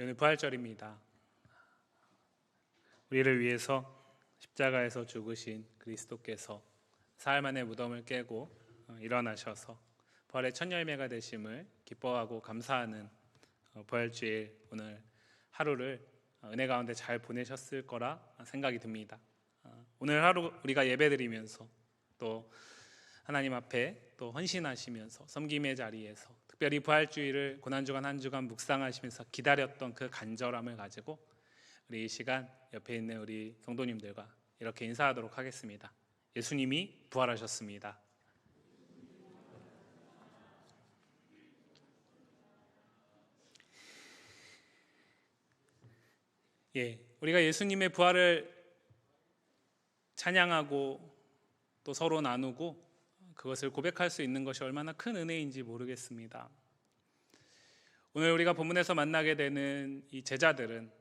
오늘 부활절입니다. 우리를 위해서 십자가에서 죽으신 그리스도께서 사흘 만에 무덤을 깨고 어, 일어나셔서 부활의 첫 열매가 되심을 기뻐하고 감사하는 어, 부활주일 오늘 하루를 어, 은혜 가운데 잘 보내셨을 거라 생각이 듭니다. 어, 오늘 하루 우리가 예배드리면서 또 하나님 앞에 또 헌신하시면서 섬김의 자리에서 특별히 부활주의를 고난주간 한 주간 묵상하시면서 기다렸던 그 간절함을 가지고 우리 이 시간 옆에 있는 우리 성도님들과 이렇게 인사하도록 하겠습니다. 예수님이 부활하셨습니다. 예, 우리가 예수님의 부활을 찬양하고 또 서로 나누고 그것을 고백할 수 있는 것이 얼마나 큰 은혜인지 모르겠습니다. 오늘 우리가 본문에서 만나게 되는 이 제자들은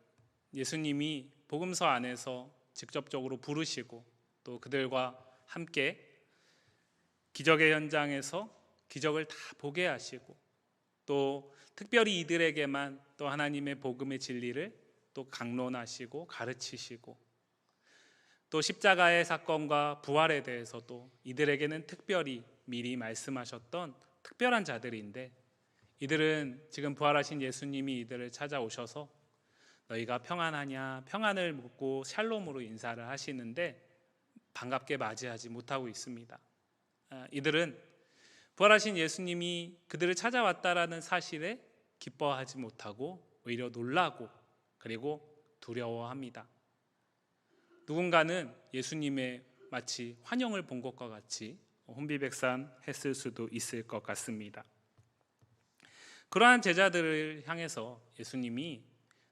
예수님이 복음서 안에서 직접적으로 부르시고 또 그들과 함께 기적의 현장에서 기적을 다 보게 하시고 또 특별히 이들에게만 또 하나님의 복음의 진리를 또 강론하시고 가르치시고 또 십자가의 사건과 부활에 대해서도 이들에게는 특별히 미리 말씀하셨던 특별한 자들인데 이들은 지금 부활하신 예수님이 이들을 찾아오셔서 너희가 평안하냐 평안을 묻고 샬롬으로 인사를 하시는데 반갑게 맞이하지 못하고 있습니다. 아, 이들은 부활하신 예수님이 그들을 찾아왔다라는 사실에 기뻐하지 못하고 오히려 놀라고 그리고 두려워합니다. 누군가는 예수님의 마치 환영을 본 것과 같이 혼비백산 했을 수도 있을 것 같습니다. 그러한 제자들을 향해서 예수님이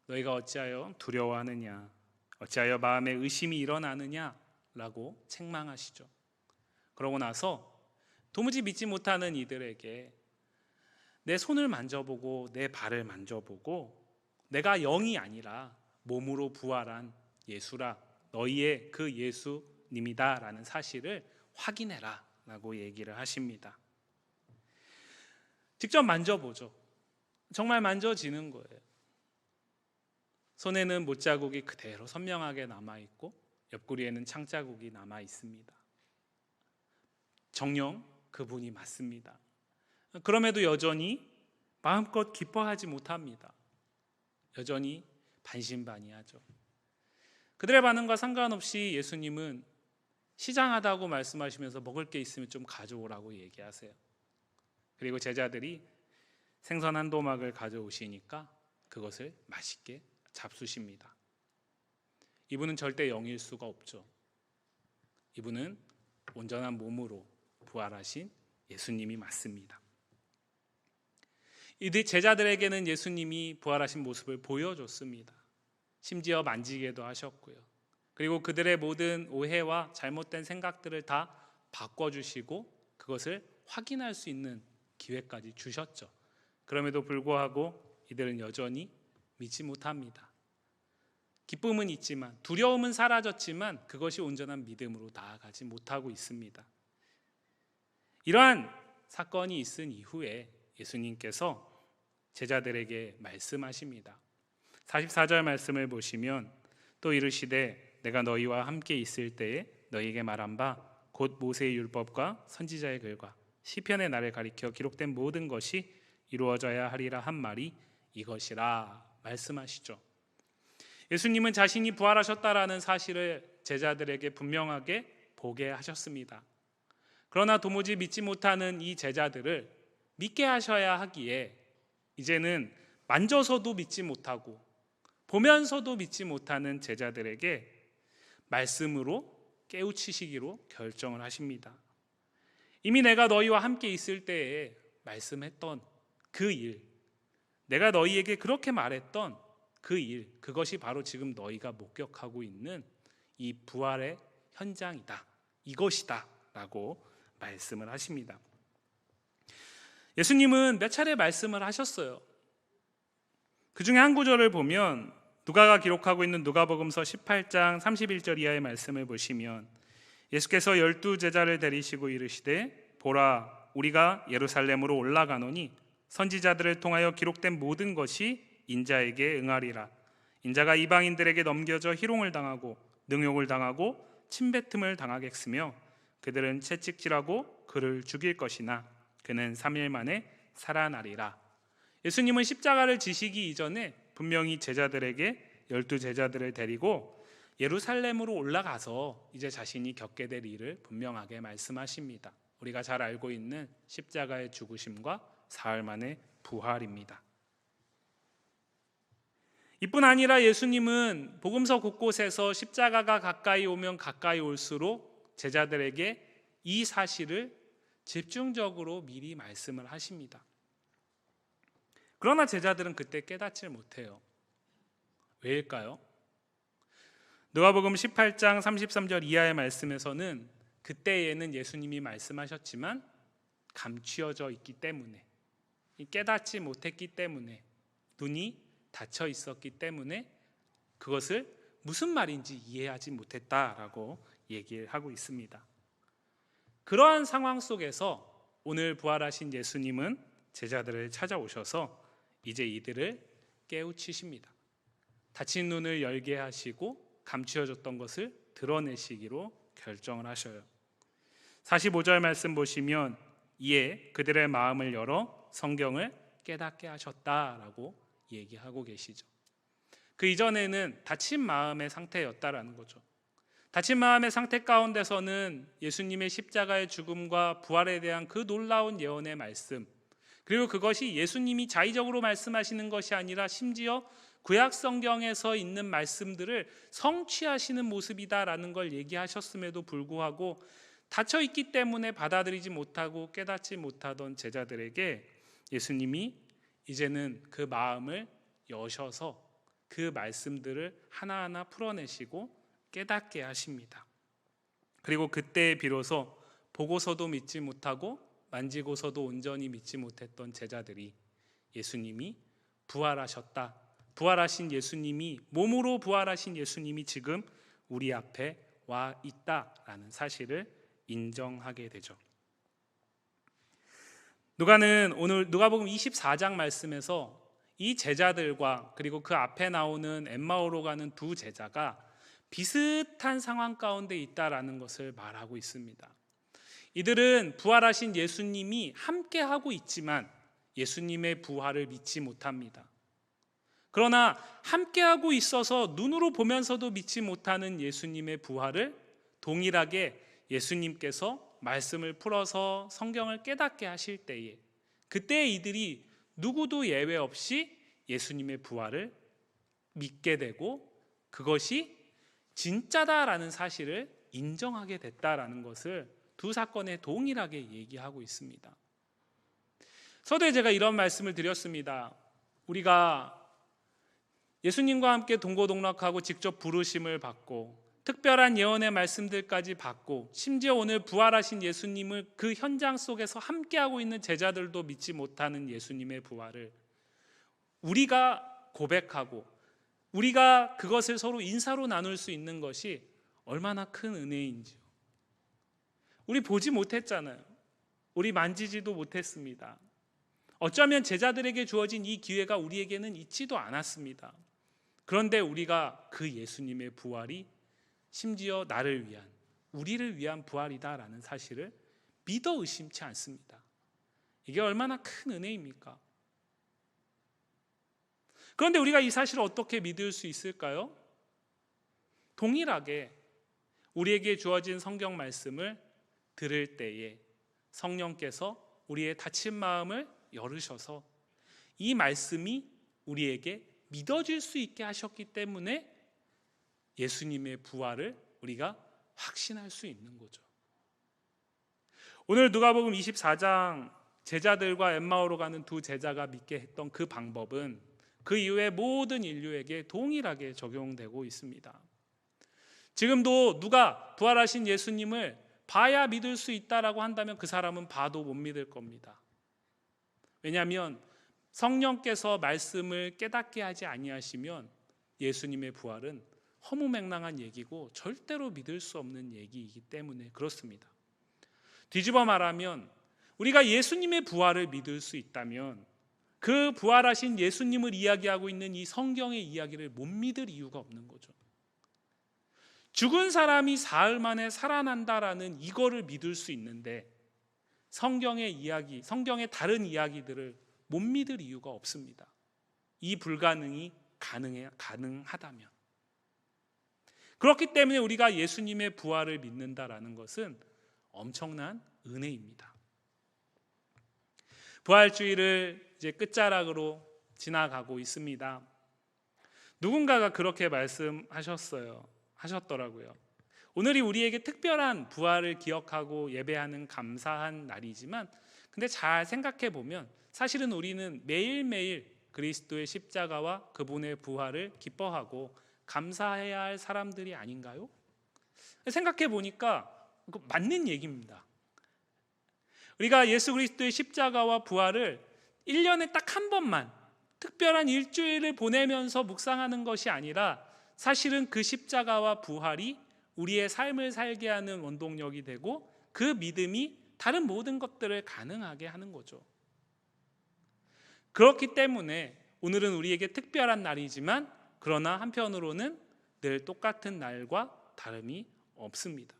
너희가 어찌하여 두려워하느냐, 어찌하여 마음에 의심이 일어나느냐라고 책망하시죠. 그러고 나서 도무지 믿지 못하는 이들에게 내 손을 만져보고 내 발을 만져보고 내가 영이 아니라 몸으로 부활한 예수라 너희의 그 예수님이다라는 사실을 확인해라라고 얘기를 하십니다. 직접 만져보죠. 정말 만져지는 거예요. 손에는 못자국이 그대로 선명하게 남아 있고 옆구리에는 창자국이 남아 있습니다. 정령 그분이 맞습니다. 그럼에도 여전히 마음껏 기뻐하지 못합니다. 여전히 반신반의하죠. 그들의 반응과 상관없이 예수님은 시장하다고 말씀하시면서 먹을 게 있으면 좀 가져오라고 얘기하세요. 그리고 제자들이 생선 한 도막을 가져오시니까 그것을 맛있게 잡수십니다. 이분은 절대 영일 수가 없죠. 이분은 온전한 몸으로 부활하신 예수님이 맞습니다. 이들 제자들에게는 예수님이 부활하신 모습을 보여줬습니다. 심지어 만지게도 하셨고요. 그리고 그들의 모든 오해와 잘못된 생각들을 다 바꿔주시고 그것을 확인할 수 있는 기회까지 주셨죠. 그럼에도 불구하고 이들은 여전히 믿지 못합니다. 기쁨은 있지만 두려움은 사라졌지만 그것이 온전한 믿음으로 나아가지 못하고 있습니다. 이러한 사건이 있은 이후에 예수님께서 제자들에게 말씀하십니다. 44절 말씀을 보시면 또 이르시되 내가 너희와 함께 있을 때에 너희에게 말한 바 곧 모세의 율법과 선지자의 글과 시편의 날을 가리켜 기록된 모든 것이 이루어져야 하리라 한 말이 이것이라 말씀하시죠. 예수님은 자신이 부활하셨다라는 사실을 제자들에게 분명하게 보게 하셨습니다. 그러나 도무지 믿지 못하는 이 제자들을 믿게 하셔야 하기에 이제는 만져서도 믿지 못하고 보면서도 믿지 못하는 제자들에게 말씀으로 깨우치시기로 결정을 하십니다. 이미 내가 너희와 함께 있을 때에 말씀했던 그 일, 내가 너희에게 그렇게 말했던 그 일, 그것이 바로 지금 너희가 목격하고 있는 이 부활의 현장이다. 이것이다. 라고 말씀을 하십니다. 예수님은 몇 차례 말씀을 하셨어요. 그 중에 한 구절을 보면 누가가 기록하고 있는 누가복음서 18장 31절 이하의 말씀을 보시면 예수께서 열두 제자를 데리시고 이르시되 보라 우리가 예루살렘으로 올라가노니 선지자들을 통하여 기록된 모든 것이 인자에게 응하리라. 인자가 이방인들에게 넘겨져 희롱을 당하고 능욕을 당하고 침뱉음을 당하겠으며 그들은 채찍질하고 그를 죽일 것이나 그는 3일 만에 살아나리라. 예수님은 십자가를 지시기 이전에 분명히 제자들에게 열두 제자들을 데리고 예루살렘으로 올라가서 이제 자신이 겪게 될 일을 분명하게 말씀하십니다. 우리가 잘 알고 있는 십자가의 죽으심과 사흘 만의 부활입니다. 이뿐 아니라 예수님은 복음서 곳곳에서 십자가가 가까이 오면 가까이 올수록 제자들에게 이 사실을 집중적으로 미리 말씀을 하십니다. 그러나 제자들은 그때 깨닫질 못해요. 왜일까요? 누가복음 18장 33절 이하의 말씀에서는 그때에는 예수님이 말씀하셨지만 감추어져 있기 때문에 깨닫지 못했기 때문에 눈이 닫혀 있었기 때문에 그것을 무슨 말인지 이해하지 못했다라고 얘기를 하고 있습니다. 그러한 상황 속에서 오늘 부활하신 예수님은 제자들을 찾아오셔서 이제 이들을 깨우치십니다. 닫힌 눈을 열게 하시고 감추어졌던 것을 드러내시기로 결정을 하셔요. 45절 말씀 보시면 이에 그들의 마음을 열어 성경을 깨닫게 하셨다라고 얘기하고 계시죠. 그 이전에는 닫힌 마음의 상태였다라는 거죠. 닫힌 마음의 상태 가운데서는 예수님의 십자가의 죽음과 부활에 대한 그 놀라운 예언의 말씀, 그리고 그것이 예수님이 자의적으로 말씀하시는 것이 아니라 심지어 구약 성경에서 있는 말씀들을 성취하시는 모습이다라는 걸 얘기하셨음에도 불구하고 닫혀 있기 때문에 받아들이지 못하고 깨닫지 못하던 제자들에게 예수님이 이제는 그 마음을 여셔서 그 말씀들을 하나하나 풀어내시고 깨닫게 하십니다. 그리고 그때 비로소 보고서도 믿지 못하고 만지고서도 온전히 믿지 못했던 제자들이 예수님이 부활하셨다. 부활하신 예수님이 몸으로 부활하신 예수님이 지금 우리 앞에 와 있다라는 사실을 인정하게 되죠. 누가는 오늘 누가복음 24장 말씀에서 이 제자들과 그리고 그 앞에 나오는 엠마오로 가는 두 제자가 비슷한 상황 가운데 있다라는 것을 말하고 있습니다. 이들은 부활하신 예수님이 함께 하고 있지만 예수님의 부활을 믿지 못합니다. 그러나 함께하고 있어서 눈으로 보면서도 믿지 못하는 예수님의 부활을 동일하게 예수님께서 말씀을 풀어서 성경을 깨닫게 하실 때에 그때 이들이 누구도 예외 없이 예수님의 부활을 믿게 되고 그것이 진짜다라는 사실을 인정하게 됐다라는 것을 두 사건에 동일하게 얘기하고 있습니다. 서두에 제가 이런 말씀을 드렸습니다. 우리가 예수님과 함께 동고동락하고 직접 부르심을 받고 특별한 예언의 말씀들까지 받고 심지어 오늘 부활하신 예수님을 그 현장 속에서 함께하고 있는 제자들도 믿지 못하는 예수님의 부활을 우리가 고백하고 우리가 그것을 서로 인사로 나눌 수 있는 것이 얼마나 큰 은혜인지요. 우리 보지 못했잖아요. 우리 만지지도 못했습니다. 어쩌면 제자들에게 주어진 이 기회가 우리에게는 있지도 않았습니다. 그런데 우리가 그 예수님의 부활이 심지어 나를 위한 우리를 위한 부활이다라는 사실을 믿어 의심치 않습니다. 이게 얼마나 큰 은혜입니까? 그런데 우리가 이 사실을 어떻게 믿을 수 있을까요? 동일하게 우리에게 주어진 성경 말씀을 들을 때에 성령께서 우리의 닫힌 마음을 열으셔서 이 말씀이 우리에게 믿어질 수 있게 하셨기 때문에 예수님의 부활을 우리가 확신할 수 있는 거죠. 오늘 누가복음 24장 제자들과 엠마오로 가는 두 제자가 믿게 했던 그 방법은 그 이후에 모든 인류에게 동일하게 적용되고 있습니다. 지금도 누가 부활하신 예수님을 봐야 믿을 수 있다라고 한다면 그 사람은 봐도 못 믿을 겁니다. 왜냐하면 성령께서 말씀을 깨닫게 하지 아니하시면 예수님의 부활은 허무맹랑한 얘기고 절대로 믿을 수 없는 얘기이기 때문에 그렇습니다. 뒤집어 말하면 우리가 예수님의 부활을 믿을 수 있다면 그 부활하신 예수님을 이야기하고 있는 이 성경의 이야기를 못 믿을 이유가 없는 거죠. 죽은 사람이 사흘 만에 살아난다라는 이거를 믿을 수 있는데 성경의 이야기, 성경의 다른 이야기들을 못 믿을 이유가 없습니다. 이 불가능이 가능해 가능하다면 그렇기 때문에 우리가 예수님의 부활을 믿는다라는 것은 엄청난 은혜입니다. 부활주의를 이제 끝자락으로 지나가고 있습니다. 누군가가 그렇게 말씀하셨어요. 하셨더라고요. 오늘이 우리에게 특별한 부활을 기억하고 예배하는 감사한 날이지만 근데 잘 생각해 보면 사실은 우리는 매일매일 그리스도의 십자가와 그분의 부활을 기뻐하고 감사해야 할 사람들이 아닌가요? 생각해 보니까 맞는 얘기입니다. 우리가 예수 그리스도의 십자가와 부활을 1년에 딱 한 번만 특별한 일주일을 보내면서 묵상하는 것이 아니라 사실은 그 십자가와 부활이 우리의 삶을 살게 하는 원동력이 되고 그 믿음이 다른 모든 것들을 가능하게 하는 거죠. 그렇기 때문에 오늘은 우리에게 특별한 날이지만 그러나 한편으로는 늘 똑같은 날과 다름이 없습니다.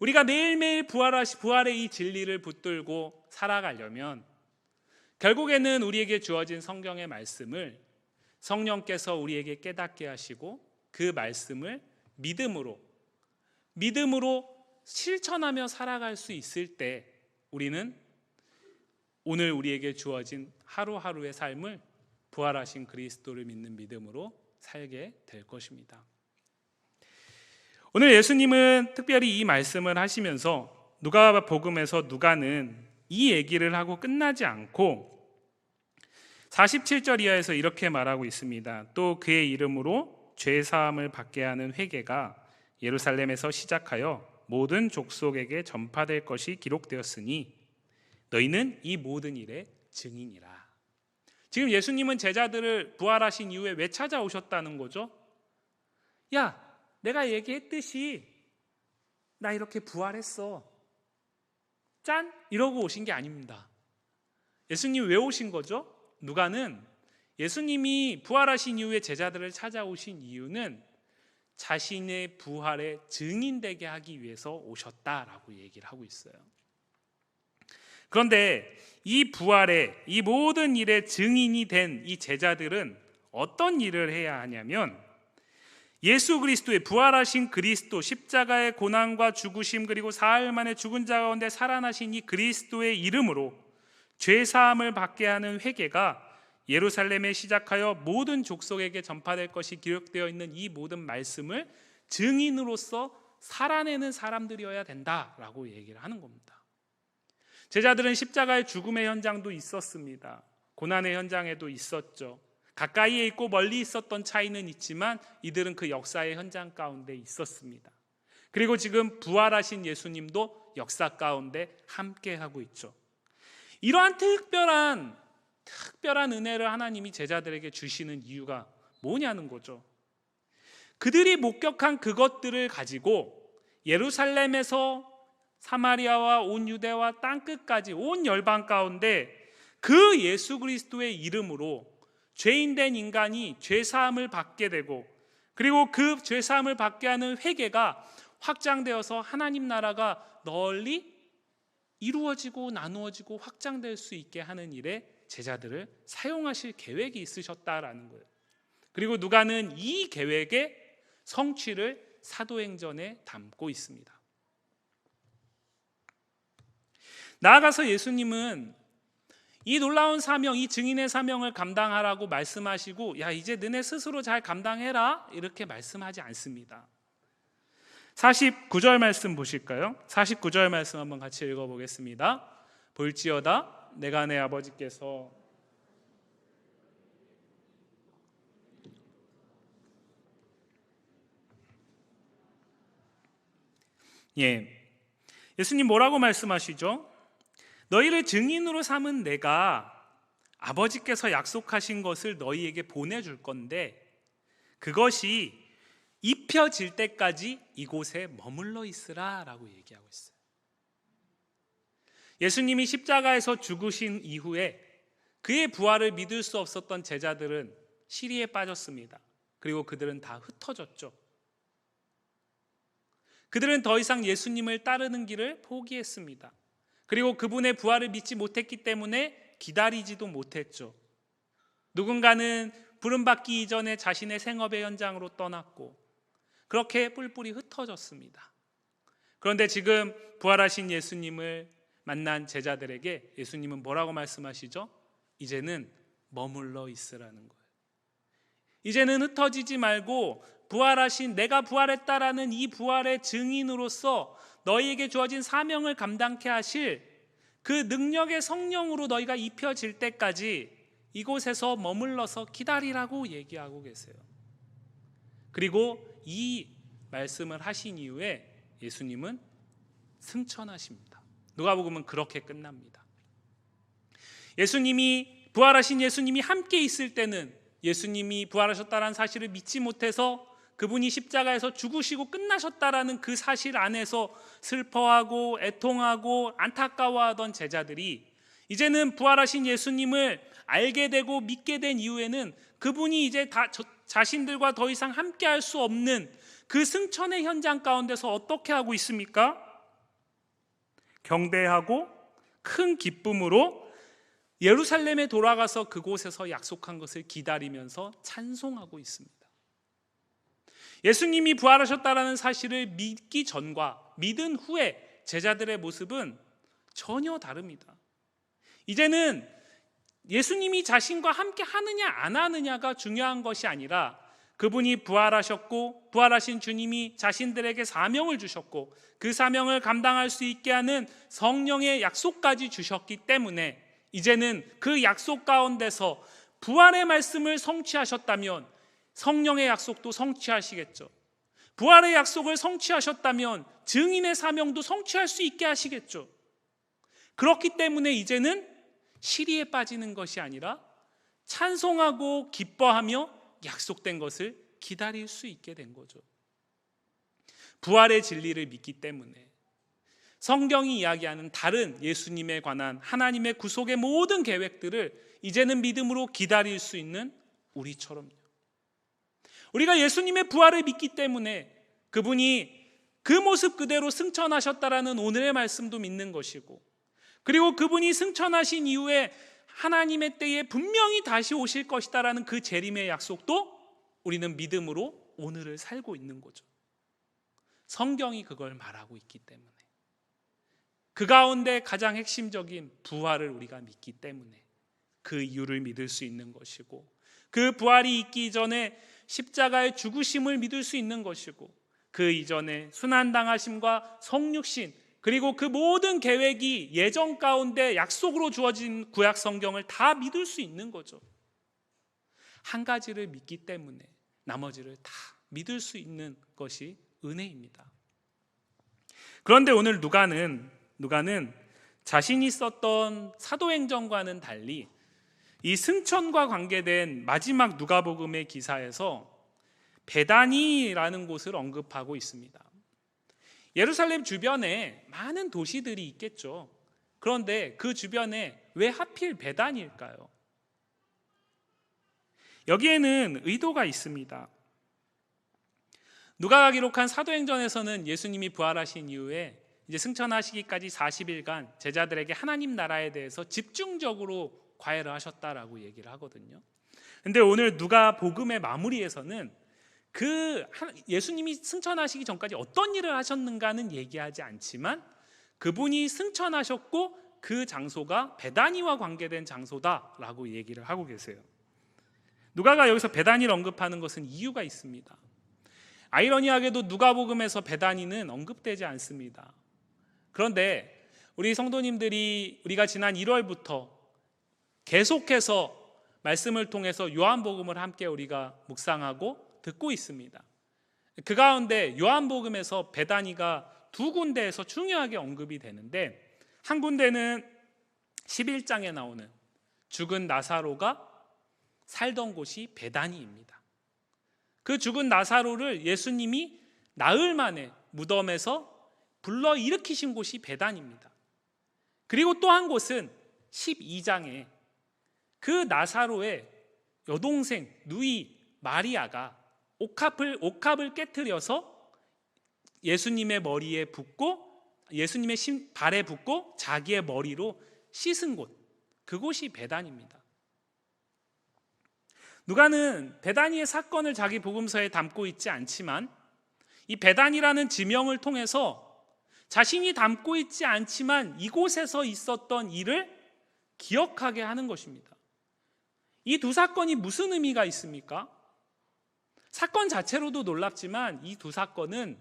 우리가 매일매일 부활하시, 부활의 이 진리를 붙들고 살아가려면 결국에는 우리에게 주어진 성경의 말씀을 성령께서 우리에게 깨닫게 하시고 그 말씀을 믿음으로 믿음으로 실천하며 살아갈 수 있을 때 우리는 오늘 우리에게 주어진 하루하루의 삶을 부활하신 그리스도를 믿는 믿음으로 살게 될 것입니다. 오늘 예수님은 특별히 이 말씀을 하시면서 누가 복음에서 누가는 이 얘기를 하고 끝나지 않고 47절 이하에서 이렇게 말하고 있습니다. 또 그의 이름으로 죄 사함을 받게 하는 회개가 예루살렘에서 시작하여 모든 족속에게 전파될 것이 기록되었으니 너희는 이 모든 일의 증인이라. 지금 예수님은 제자들을 부활하신 이후에 왜 찾아오셨다는 거죠? 야, 내가 얘기했듯이 나 이렇게 부활했어. 짠! 이러고 오신 게 아닙니다. 예수님 왜 오신 거죠? 누가는 예수님이 부활하신 이후에 제자들을 찾아오신 이유는 자신의 부활의 증인되게 하기 위해서 오셨다라고 얘기를 하고 있어요. 그런데 이 부활의 이 모든 일의 증인이 된 이 제자들은 어떤 일을 해야 하냐면 예수 그리스도의 부활하신 그리스도 십자가의 고난과 죽으심 그리고 사흘 만에 죽은 자 가운데 살아나신 이 그리스도의 이름으로 죄 사함을 받게 하는 회개가 예루살렘에 시작하여 모든 족속에게 전파될 것이 기록되어 있는 이 모든 말씀을 증인으로서 살아내는 사람들이어야 된다라고 얘기를 하는 겁니다. 제자들은 십자가의 죽음의 현장도 있었습니다. 고난의 현장에도 있었죠. 가까이에 있고 멀리 있었던 차이는 있지만 이들은 그 역사의 현장 가운데 있었습니다. 그리고 지금 부활하신 예수님도 역사 가운데 함께 하고 있죠. 이러한 특별한 특별한 은혜를 하나님이 제자들에게 주시는 이유가 뭐냐는 거죠. 그들이 목격한 그것들을 가지고 예루살렘에서 사마리아와 온 유대와 땅 끝까지 온 열방 가운데 그 예수 그리스도의 이름으로 죄인된 인간이 죄 사함을 받게 되고 그리고 그 죄 사함을 받게 하는 회개가 확장되어서 하나님 나라가 널리 이루어지고 나누어지고 확장될 수 있게 하는 일에 제자들을 사용하실 계획이 있으셨다라는 거예요. 그리고 누가는 이 계획의 성취를 사도행전에 담고 있습니다. 나아가서 예수님은 이 놀라운 사명, 이 증인의 사명을 감당하라고 말씀하시고, 야, 이제 너네 스스로 잘 감당해라. 이렇게 말씀하지 않습니다. 49절 말씀 보실까요? 49절 말씀 한번 같이 읽어보겠습니다. 볼지어다 내가 내 아버지께서 예. 예수님 뭐라고 말씀하시죠? 너희를 증인으로 삼은 내가 아버지께서 약속하신 것을 너희에게 보내줄 건데 그것이 입혀질 때까지 이곳에 머물러 있으라라고 얘기하고 있어요. 예수님이 십자가에서 죽으신 이후에 그의 부활을 믿을 수 없었던 제자들은 시리에 빠졌습니다. 그리고 그들은 다 흩어졌죠. 그들은 더 이상 예수님을 따르는 길을 포기했습니다. 그리고 그분의 부활을 믿지 못했기 때문에 기다리지도 못했죠. 누군가는 부름받기 이전에 자신의 생업의 현장으로 떠났고 그렇게 뿔뿔이 흩어졌습니다. 그런데 지금 부활하신 예수님을 만난 제자들에게 예수님은 뭐라고 말씀하시죠? 이제는 머물러 있으라는 거예요. 이제는 흩어지지 말고 부활하신 내가 부활했다라는 이 부활의 증인으로서 너희에게 주어진 사명을 감당케 하실 그 능력의 성령으로 너희가 입혀질 때까지 이곳에서 머물러서 기다리라고 얘기하고 계세요. 그리고 이 말씀을 하신 이후에 예수님은 승천하십니다. 누가복음은 그렇게 끝납니다. 예수님이 부활하신 예수님이 함께 있을 때는 예수님이 부활하셨다는 사실을 믿지 못해서 그분이 십자가에서 죽으시고 끝나셨다라는 그 사실 안에서 슬퍼하고 애통하고 안타까워하던 제자들이 이제는 부활하신 예수님을 알게 되고 믿게 된 이후에는 그분이 이제 다 자신들과 더 이상 함께 할 수 없는 그 승천의 현장 가운데서 어떻게 하고 있습니까? 경배하고 큰 기쁨으로 예루살렘에 돌아가서 그곳에서 약속한 것을 기다리면서 찬송하고 있습니다. 예수님이 부활하셨다라는 사실을 믿기 전과 믿은 후에 제자들의 모습은 전혀 다릅니다. 이제는 예수님이 자신과 함께 하느냐 안 하느냐가 중요한 것이 아니라 그분이 부활하셨고 부활하신 주님이 자신들에게 사명을 주셨고 그 사명을 감당할 수 있게 하는 성령의 약속까지 주셨기 때문에 이제는 그 약속 가운데서 부활의 말씀을 성취하셨다면 성령의 약속도 성취하시겠죠. 부활의 약속을 성취하셨다면 증인의 사명도 성취할 수 있게 하시겠죠. 그렇기 때문에 이제는 시리에 빠지는 것이 아니라 찬송하고 기뻐하며 약속된 것을 기다릴 수 있게 된 거죠. 부활의 진리를 믿기 때문에 성경이 이야기하는 다른 예수님에 관한 하나님의 구속의 모든 계획들을 이제는 믿음으로 기다릴 수 있는 우리처럼요. 우리가 예수님의 부활을 믿기 때문에 그분이 그 모습 그대로 승천하셨다라는 오늘의 말씀도 믿는 것이고 그리고 그분이 승천하신 이후에 하나님의 때에 분명히 다시 오실 것이다라는 그 재림의 약속도 우리는 믿음으로 오늘을 살고 있는 거죠. 성경이 그걸 말하고 있기 때문에 그 가운데 가장 핵심적인 부활을 우리가 믿기 때문에 그 이유를 믿을 수 있는 것이고 그 부활이 있기 전에 십자가의 죽으심을 믿을 수 있는 것이고 그 이전에 순환당하심과 성육신 그리고 그 모든 계획이 예정 가운데 약속으로 주어진 구약 성경을 다 믿을 수 있는 거죠. 한 가지를 믿기 때문에 나머지를 다 믿을 수 있는 것이 은혜입니다. 그런데 오늘 누가는 누가는 자신이 썼던 사도행전과는 달리 이 승천과 관계된 마지막 누가복음의 기사에서 베다니라는 곳을 언급하고 있습니다. 예루살렘 주변에 많은 도시들이 있겠죠. 그런데 그 주변에 왜 하필 베단일까요? 여기에는 의도가 있습니다. 누가가 기록한 사도행전에서는 예수님이 부활하신 이후에 이제 승천하시기까지 40일간 제자들에게 하나님 나라에 대해서 집중적으로 과외를 하셨다라고 얘기를 하거든요. 근데 오늘 누가 복음의 마무리에서는 그 예수님이 승천하시기 전까지 어떤 일을 하셨는가는 얘기하지 않지만 그분이 승천하셨고 그 장소가 베다니와 관계된 장소다라고 얘기를 하고 계세요. 누가가 여기서 베다니를 언급하는 것은 이유가 있습니다. 아이러니하게도 누가복음에서 베다니는 언급되지 않습니다. 그런데 우리 성도님들이 우리가 지난 1월부터 계속해서 말씀을 통해서 요한복음을 함께 우리가 묵상하고 듣고 있습니다. 그 가운데 요한복음에서 베다니가 두 군데에서 중요하게 언급이 되는데 한 군데는 11장에 나오는 죽은 나사로가 살던 곳이 베다니입니다. 그 죽은 나사로를 예수님이 나흘 만에 무덤에서 불러 일으키신 곳이 베단입니다. 그리고 또 한 곳은 12장에 그 나사로의 여동생 누이 마리아가 옥합을 옥합을 깨뜨려서 예수님의 머리에 붓고 예수님의 신- 발에 붓고 자기의 머리로 씻은 곳 그곳이 베단입니다. 누가는 베다니의 사건을 자기 복음서에 담고 있지 않지만 이 베단이라는 지명을 통해서 자신이 담고 있지 않지만 이곳에서 있었던 일을 기억하게 하는 것입니다. 이 두 사건이 무슨 의미가 있습니까? 사건 자체로도 놀랍지만 이 두 사건은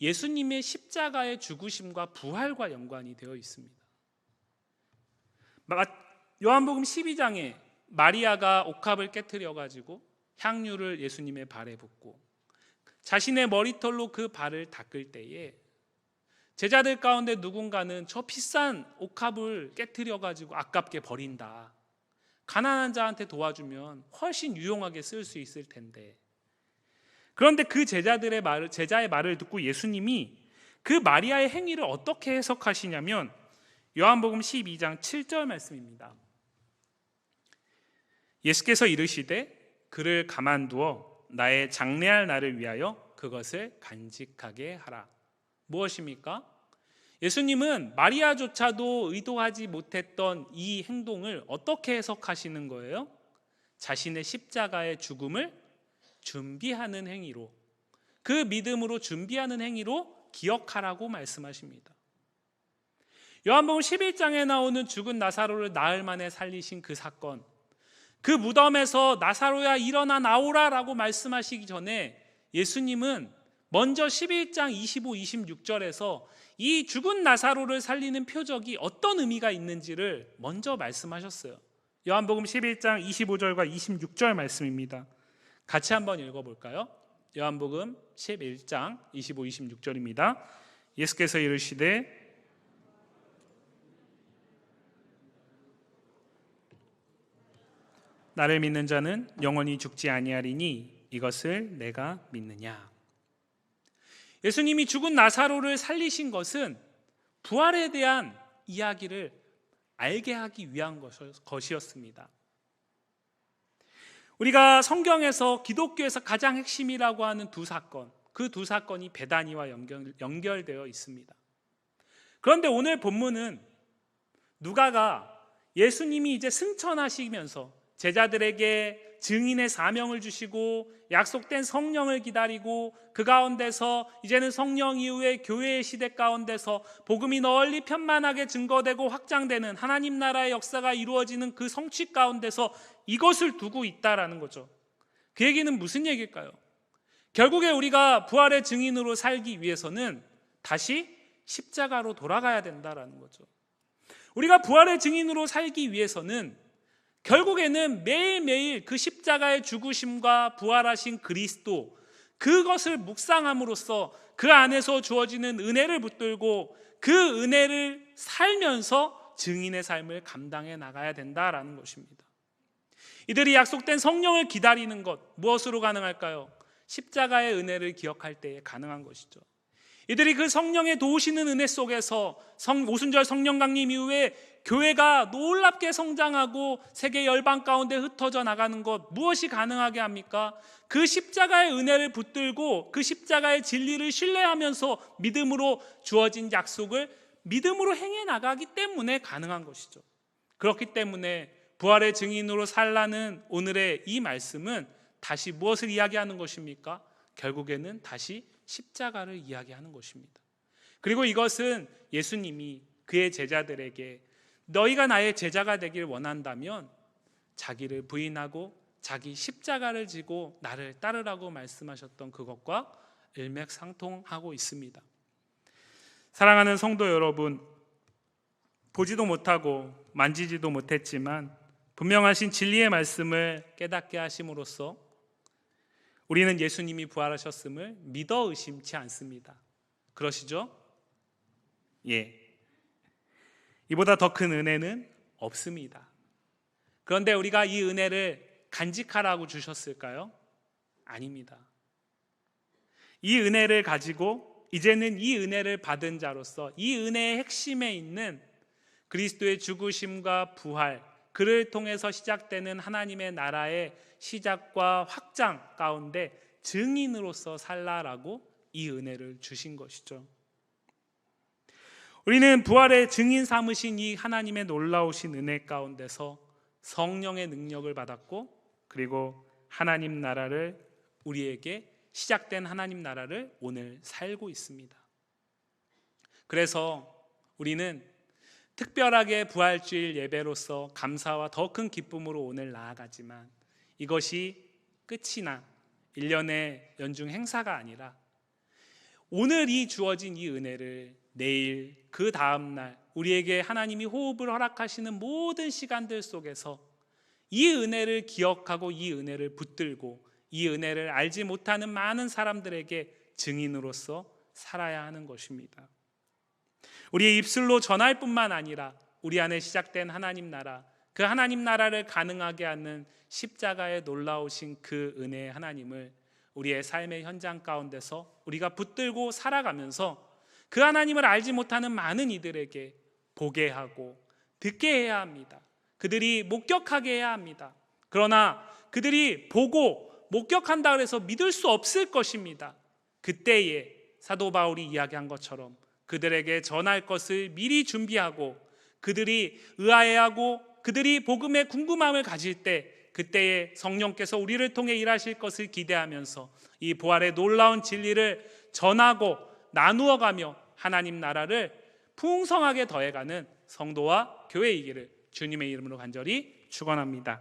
예수님의 십자가의 죽으심과 부활과 연관이 되어 있습니다. 마- 요한복음 12장에 마리아가 옥합을 깨뜨려 가지고 향유를 예수님의 발에 붓고 자신의 머리털로 그 발을 닦을 때에 제자들 가운데 누군가는 저 비싼 옥합을 깨뜨려 가지고 아깝게 버린다. 가난한 자한테 도와주면 훨씬 유용하게 쓸 수 있을 텐데. 그런데 그 제자들의 말을 제자의 말을 듣고 예수님이 그 마리아의 행위를 어떻게 해석하시냐면 요한복음 12장 7절 말씀입니다. 예수께서 이르시되 그를 가만두어 나의 장래할 날을 위하여 그것을 간직하게 하라. 무엇입니까? 예수님은 마리아조차도 의도하지 못했던 이 행동을 어떻게 해석하시는 거예요? 자신의 십자가의 죽음을 준비하는 행위로 그 믿음으로 준비하는 행위로 기억하라고 말씀하십니다. 요한복음 11장에 나오는 죽은 나사로를 나흘 만에 살리신 그 사건 그 무덤에서 나사로야 일어나 나오라라고 말씀하시기 전에 예수님은 먼저 11장 25, 26절에서 이 죽은 나사로를 살리는 표적이 어떤 의미가 있는지를 먼저 말씀하셨어요. 요한복음 11장 25절과 26절 말씀입니다. 같이 한번 읽어볼까요? 요한복음 11장 25, 26절입니다. 예수께서 이르시되 나를 믿는 자는 영원히 죽지 아니하리니 이것을 내가 믿느냐? 예수님이 죽은 나사로를 살리신 것은 부활에 대한 이야기를 알게 하기 위한 것이었습니다. 우리가 성경에서 기독교에서 가장 핵심이라고 하는 두 사건, 그 두 사건이 배단위와 연결, 연결 되어 있습니다. 그런데 오늘 본문은 누가가 예수님이 이제 승천하시면서 제자들에게 증인의 사명을 주시고 약속된 성령을 기다리고 그 가운데서 이제는 성령 이후에 교회의 시대 가운데서 복음이 널리 편만하게 증거되고 확장되는 하나님 나라의 역사가 이루어지는 그 성취 가운데서 이것을 두고 있다라는 거죠. 그 얘기는 무슨 얘기일까요? 결국에 우리가 부활의 증인으로 살기 위해서는 다시 십자가로 돌아가야 된다라는 거죠. 우리가 부활의 증인으로 살기 위해서는 결국에는 매일매일 그 십자가의 죽으심과 부활하신 그리스도 그것을 묵상함으로써 그 안에서 주어지는 은혜를 붙들고 그 은혜를 살면서 증인의 삶을 감당해 나가야 된다라는 것입니다. 이들이 약속된 성령을 기다리는 것 무엇으로 가능할까요? 십자가의 은혜를 기억할 때에 가능한 것이죠. 이들이 그 성령의 도우시는 은혜 속에서 성, 오순절 성령 강림 이후에 교회가 놀랍게 성장하고 세계 열방 가운데 흩어져 나가는 것 무엇이 가능하게 합니까? 그 십자가의 은혜를 붙들고 그 십자가의 진리를 신뢰하면서 믿음으로 주어진 약속을 믿음으로 행해 나가기 때문에 가능한 것이죠. 그렇기 때문에 부활의 증인으로 살라는 오늘의 이 말씀은 다시 무엇을 이야기하는 것입니까? 결국에는 다시 십자가를 이야기하는 것입니다. 그리고 이것은 예수님이 그의 제자들에게 너희가 나의 제자가 되길 원한다면 자기를 부인하고 자기 십자가를 지고 나를 따르라고 말씀하셨던 그것과 일맥상통하고 있습니다. 사랑하는 성도 여러분, 보지도 못하고 만지지도 못했지만 분명하신 진리의 말씀을 깨닫게 하심으로써 우리는 예수님이 부활하셨음을 믿어 의심치 않습니다. 그러시죠? 예. 이보다 더 큰 은혜는 없습니다. 그런데 우리가 이 은혜를 간직하라고 주셨을까요? 아닙니다. 이 은혜를 가지고 이제는 이 은혜를 받은 자로서 이 은혜의 핵심에 있는 그리스도의 죽으심과 부활, 그를 통해서 시작되는 하나님의 나라의 시작과 확장 가운데 증인으로서 살라라고 이 은혜를 주신 것이죠. 우리는 부활의 증인 삼으신 이 하나님의 놀라우신 은혜 가운데서 성령의 능력을 받았고 그리고 하나님 나라를 우리에게 시작된 하나님 나라를 오늘 살고 있습니다. 그래서 우리는 특별하게 부활주일 예배로서 감사와 더 큰 기쁨으로 오늘 나아가지만 이것이 끝이나 일년의 연중 행사가 아니라 오늘 이 주어진 이 은혜를 내일 그 다음 날 우리에게 하나님이 호흡을 허락하시는 모든 시간들 속에서 이 은혜를 기억하고 이 은혜를 붙들고 이 은혜를 알지 못하는 많은 사람들에게 증인으로서 살아야 하는 것입니다. 우리의 입술로 전할 뿐만 아니라 우리 안에 시작된 하나님 나라, 그 하나님 나라를 가능하게 하는 십자가의 놀라우신 그 은혜의 하나님을 우리의 삶의 현장 가운데서 우리가 붙들고 살아가면서 그 하나님을 알지 못하는 많은 이들에게 보게 하고 듣게 해야 합니다. 그들이 목격하게 해야 합니다. 그러나 그들이 보고 목격한다 그래서 믿을 수 없을 것입니다. 그때에 사도 바울이 이야기한 것처럼 그들에게 전할 것을 미리 준비하고 그들이 의아해하고 그들이 복음에 궁금함을 가질 때 그때에 성령께서 우리를 통해 일하실 것을 기대하면서 이 부활의 놀라운 진리를 전하고 나누어 가며 하나님 나라를 풍성하게 더해가는 성도와 교회이기를 주님의 이름으로 간절히 축원합니다.